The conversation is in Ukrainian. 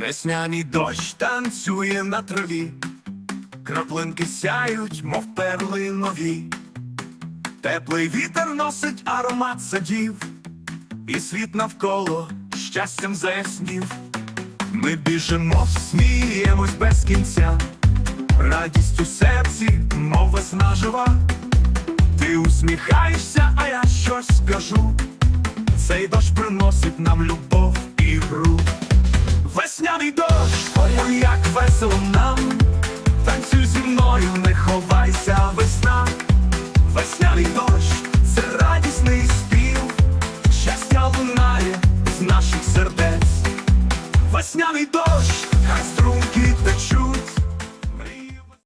Весняний дощ танцює на траві, краплинки сяють, мов перли нові. Теплий вітер носить аромат садів, і світ навколо щастям заяснів. Ми біжимо, сміємось без кінця, радість у серці, мов весна жива. Ти усміхаєшся, а я щось скажу. Цей дощ приносить нам любов і гру весело нам, танцюй зі мною, не ховайся весна, весняний дощ, це радісний спів, щастя лунає з наших сердець, весняний дощ, хай струнки течуть.